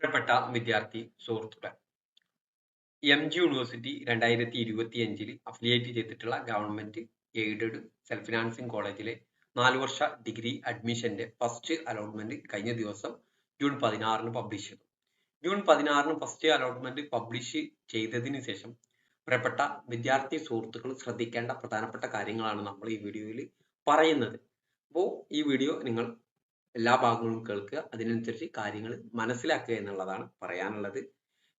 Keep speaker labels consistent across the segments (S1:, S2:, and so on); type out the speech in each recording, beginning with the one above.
S1: പ്രിയപ്പെട്ട വിദ്യാർത്ഥി സുഹൃത്തുക്കൾ എം ജി യൂണിവേഴ്സിറ്റി രണ്ടായിരത്തി ഇരുപത്തി അഞ്ചിൽ അഫിലിയേറ്റ് ചെയ്തിട്ടുള്ള ഗവൺമെന്റ് എയ്ഡഡ് സെൽഫ് ഫിനാൻസിങ് കോളേജിലെ നാല് വർഷ ഡിഗ്രി അഡ്മിഷന്റെ ഫസ്റ്റ് അലോട്ട്മെന്റ് കഴിഞ്ഞ ദിവസം ജൂൺ പതിനാറിന് പബ്ലിഷ് ചെയ്തു. ജൂൺ പതിനാറിന് ഫസ്റ്റ് അലോട്ട്മെന്റ് പബ്ലിഷ് ചെയ്തതിന് ശേഷം പ്രിയപ്പെട്ട വിദ്യാർത്ഥി സുഹൃത്തുക്കൾ ശ്രദ്ധിക്കേണ്ട പ്രധാനപ്പെട്ട കാര്യങ്ങളാണ് നമ്മൾ ഈ വീഡിയോയിൽ പറയുന്നത്. അപ്പോൾ ഈ വീഡിയോ നിങ്ങൾ എല്ലാ ഭാഗങ്ങളും കേൾക്കുക. അതിനനുസരിച്ച് കാര്യങ്ങൾ മനസ്സിലാക്കുക എന്നുള്ളതാണ് പറയാനുള്ളത്.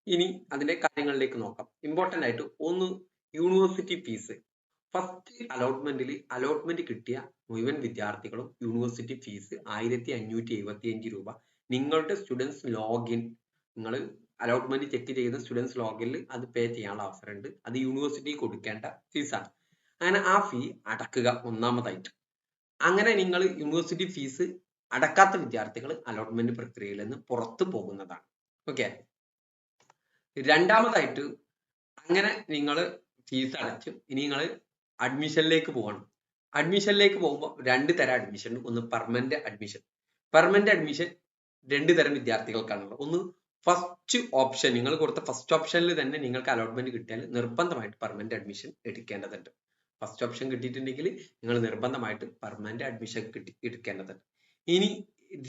S1: ഇനി അതിന്റെ കാര്യങ്ങളിലേക്ക് നോക്കാം. ഇമ്പോർട്ടന്റ് ആയിട്ട് ഒന്ന് യൂണിവേഴ്സിറ്റി ഫീസ് ഫസ്റ്റ് അലോട്ട്മെന്റിൽ അലോട്ട്മെന്റ് കിട്ടിയ മുഴുവൻ വിദ്യാർത്ഥികളും യൂണിവേഴ്സിറ്റി ഫീസ് ആയിരത്തി അഞ്ഞൂറ്റി എഴുപത്തി അഞ്ച് രൂപ. നിങ്ങളുടെ സ്റ്റുഡൻസ് ലോഗിൻ നിങ്ങൾ അലോട്ട്മെന്റ് ചെക്ക് ചെയ്യുന്ന സ്റ്റുഡൻസ് ലോഗിനിൽ അത് പേ ചെയ്യാനുള്ള അവസരമുണ്ട്. അത് യൂണിവേഴ്സിറ്റി കൊടുക്കേണ്ട ഫീസാണ് അങ്ങനെ ആ ഫീ അടക്കുക ഒന്നാമതായിട്ട്. അങ്ങനെ നിങ്ങൾ യൂണിവേഴ്സിറ്റി ഫീസ് അടക്കാത്ത വിദ്യാർത്ഥികൾ അലോട്ട്മെന്റ് പ്രക്രിയയിൽ നിന്ന് പുറത്തു പോകുന്നതാണ്. ഓക്കെ രണ്ടാമതായിട്ട് അങ്ങനെ നിങ്ങൾ ഫീസ് അടച്ചു ഇനി നിങ്ങൾ അഡ്മിഷനിലേക്ക് പോകണം. അഡ്മിഷനിലേക്ക് പോകുമ്പോൾ രണ്ട് തരം അഡ്മിഷൻ ഒന്ന് പെർമനന്റ് അഡ്മിഷൻ പെർമനന്റ് അഡ്മിഷൻ രണ്ട് തരം വിദ്യാർത്ഥികൾക്കാണുള്ളത്. ഒന്ന് ഫസ്റ്റ് ഓപ്ഷൻ നിങ്ങൾ കൊടുത്ത ഫസ്റ്റ് ഓപ്ഷനിൽ തന്നെ നിങ്ങൾക്ക് അലോട്ട്മെന്റ് കിട്ടിയാൽ നിർബന്ധമായിട്ട് പെർമനന്റ് അഡ്മിഷൻ എടുക്കേണ്ടതുണ്ട്. ഫസ്റ്റ് ഓപ്ഷൻ കിട്ടിയിട്ടുണ്ടെങ്കിൽ നിങ്ങൾ നിർബന്ധമായിട്ട് പെർമനന്റ് അഡ്മിഷൻ കിട്ടി എടുക്കേണ്ടതുണ്ട്. ഇനി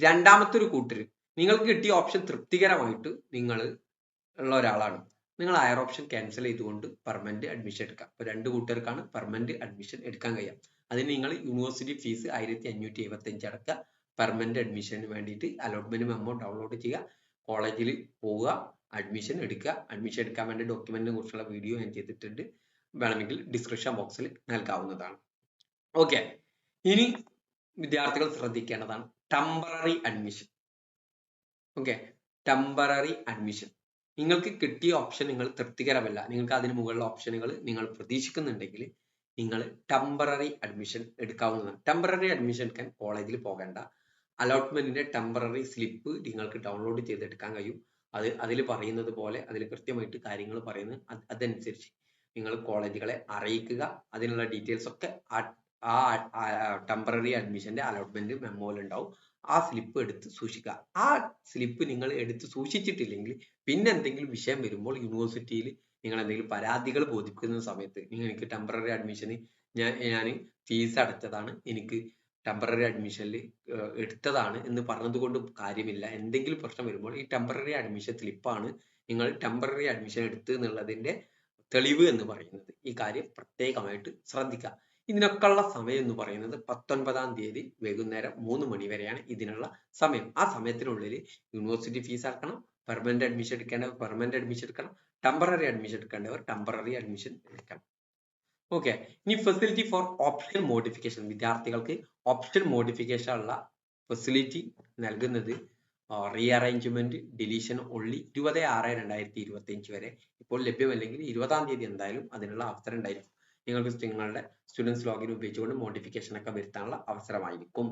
S1: രണ്ടാമത്തെ ഒരു കൂട്ടര്. നിങ്ങൾക്ക് കിട്ടിയ ഓപ്ഷൻ തൃപ്തികരമായിട്ട് നിങ്ങൾ ഉള്ള ഒരാളാണ്. നിങ്ങൾ ആയർ ഓപ്ഷൻ ക്യാൻസൽ ചെയ്തുകൊണ്ട് പെർമനന്റ് അഡ്മിഷൻ എടുക്കാം അപ്പൊ രണ്ട് കൂട്ടർക്കാണ് പെർമനന്റ് അഡ്മിഷൻ എടുക്കാൻ കഴിയാം അതിന് നിങ്ങൾ യൂണിവേഴ്സിറ്റി ഫീസ് ആയിരത്തി അഞ്ഞൂറ്റി എഴുപത്തി അഞ്ച് അടക്കുക പെർമനന്റ് അഡ്മിഷന് വേണ്ടിയിട്ട് അലോട്ട്മെന്റ് മെമ്മോ ഡൗൺലോഡ് ചെയ്യുക. കോളേജിൽ പോവുക. അഡ്മിഷൻ എടുക്കുക. അഡ്മിഷൻ എടുക്കാൻ വേണ്ടി ഡോക്യുമെന്റിനെ കുറിച്ചുള്ള വീഡിയോ ഞാൻ ചെയ്തിട്ടുണ്ട്. വേണമെങ്കിൽ ഡിസ്ക്രിപ്ഷൻ ബോക്സിൽ നൽകാവുന്നതാണ്. ഓക്കെ ഇനി വിദ്യാർത്ഥികൾ ശ്രദ്ധിക്കേണ്ടതാണ്. Temporary admission okay temporary admission നിങ്ങൾക്ക് കിട്ടിയ ഓപ്ഷൻ നിങ്ങൾ തൃപ്തികരമല്ല. നിങ്ങൾക്ക് അതിന് മുകളിലെ ഓപ്ഷനുകൾ നിങ്ങൾ പ്രതീക്ഷിക്കുന്നുണ്ടെങ്കിൽ നിങ്ങൾ ടെമ്പററി അഡ്മിഷൻ എടുക്കാവുന്നതാണ്. ടെമ്പററി അഡ്മിഷൻ എടുക്കാൻ കോളേജിൽ പോകേണ്ട. അലോട്ട്മെന്റിന്റെ ടെമ്പററി സ്ലിപ്പ് നിങ്ങൾക്ക് ഡൗൺലോഡ് ചെയ്തെടുക്കാൻ കഴിയും. അത് അതിൽ പറയുന്നത് പോലെ അതിൽ കൃത്യമായിട്ട് കാര്യങ്ങൾ പറയുന്നത് അതനുസരിച്ച് നിങ്ങൾ കോളേജുകളെ അറിയിക്കുക. അതിനുള്ള ഡീറ്റെയിൽസ് ഒക്കെ ആ ടെമ്പററി അഡ്മിഷന്റെ അലോട്ട്മെന്റ് മെമ്മോയിൽ ഉണ്ടാവും ആ സ്ലിപ്പ് എടുത്ത് സൂക്ഷിക്കുക. ആ സ്ലിപ്പ് നിങ്ങൾ എടുത്ത് സൂക്ഷിച്ചിട്ടില്ലെങ്കിൽ പിന്നെ എന്തെങ്കിലും വിഷയം വരുമ്പോൾ യൂണിവേഴ്സിറ്റിയിൽ നിങ്ങൾ എന്തെങ്കിലും പരാതികൾ ബോധിപ്പിക്കുന്ന സമയത്ത് നിങ്ങൾ എനിക്ക് ടെമ്പററി അഡ്മിഷന് ഞാൻ ഞാൻ ഫീസ് അടച്ചതാണ് എനിക്ക് ടെമ്പററി അഡ്മിഷനിൽ എടുത്തതാണ് എന്ന് പറഞ്ഞതുകൊണ്ട് കാര്യമില്ല. എന്തെങ്കിലും പ്രശ്നം വരുമ്പോൾ ഈ ടെമ്പററി അഡ്മിഷൻ സ്ലിപ്പാണ് നിങ്ങൾ ടെമ്പററി അഡ്മിഷൻ എടുത്തു എന്നുള്ളതിന്റെ തെളിവ് എന്ന് പറയുന്നത്. ഈ കാര്യം പ്രത്യേകമായിട്ട് ശ്രദ്ധിക്കുക. ഇതിനൊക്കെയുള്ള സമയം എന്ന് പറയുന്നത് പത്തൊൻപതാം തീയതി വൈകുന്നേരം മൂന്ന് മണി വരെയാണ് ഇതിനുള്ള സമയം. ആ സമയത്തിനുള്ളിൽ യൂണിവേഴ്സിറ്റി ഫീസ് അടക്കണം പെർമനന്റ് അഡ്മിഷൻ എടുക്കേണ്ടവർ പെർമനന്റ് അഡ്മിഷൻ എടുക്കണം ടെമ്പററി അഡ്മിഷൻ എടുക്കേണ്ടവർ ടെമ്പററി അഡ്മിഷൻ എടുക്കണം. ഓക്കെ. ഇനി ഫെസിലിറ്റി ഫോർ ഓപ്ഷണൽ മോഡിഫിക്കേഷൻ. വിദ്യാർത്ഥികൾക്ക് ഓപ്ഷൻ മോഡിഫിക്കേഷൻ ഉള്ള ഫെസിലിറ്റി നൽകുന്നത് റീഅറേഞ്ച്മെന്റ് ഡിലീഷൻ ഒള്ളി ഇരുപത് ആറ് രണ്ടായിരത്തി ഇരുപത്തി അഞ്ച് വരെ ഇപ്പോൾ ലഭ്യമല്ലെങ്കിൽ ഇരുപതാം തീയതി എന്തായാലും അതിനുള്ള അവസരം ഉണ്ടായിരിക്കും. നിങ്ങൾക്ക് നിങ്ങളുടെ സ്റ്റുഡൻസ് ലോഗിൻ ഉപയോഗിച്ചുകൊണ്ട് മോഡിഫിക്കേഷൻ ഒക്കെ വരുത്താനുള്ള അവസരമായിരിക്കും.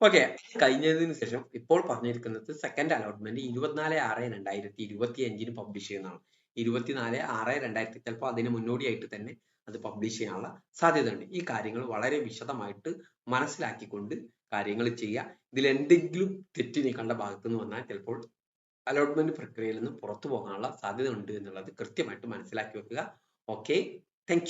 S1: ഓക്കെ കഴിഞ്ഞതിന് ശേഷം ഇപ്പോൾ പറഞ്ഞിരിക്കുന്നത് സെക്കൻഡ് അലോട്ട്മെന്റ് ഇരുപത്തിനാല് ആറ് രണ്ടായിരത്തി ഇരുപത്തി അഞ്ചിന് പബ്ലിഷ് ചെയ്യുന്നതാണ്. ഇരുപത്തിനാല് ആറ് രണ്ടായിരത്തി ചിലപ്പോൾ അതിന് മുന്നോടിയായിട്ട് തന്നെ അത് പബ്ലിഷ് ചെയ്യാനുള്ള സാധ്യതയുണ്ട്. ഈ കാര്യങ്ങൾ വളരെ വിശദമായിട്ട് മനസ്സിലാക്കിക്കൊണ്ട് കാര്യങ്ങൾ ചെയ്യുക. ഇതിൽ എന്തെങ്കിലും തെറ്റ് നീക്കേണ്ട ഭാഗത്ത് നിന്ന് വന്നാൽ ചിലപ്പോൾ അലോട്ട്മെന്റ് പ്രക്രിയയിൽ നിന്ന് പുറത്തു പോകാനുള്ള സാധ്യത ഉണ്ട് എന്നുള്ളത് കൃത്യമായിട്ട് മനസ്സിലാക്കി വെക്കുക. Okay thank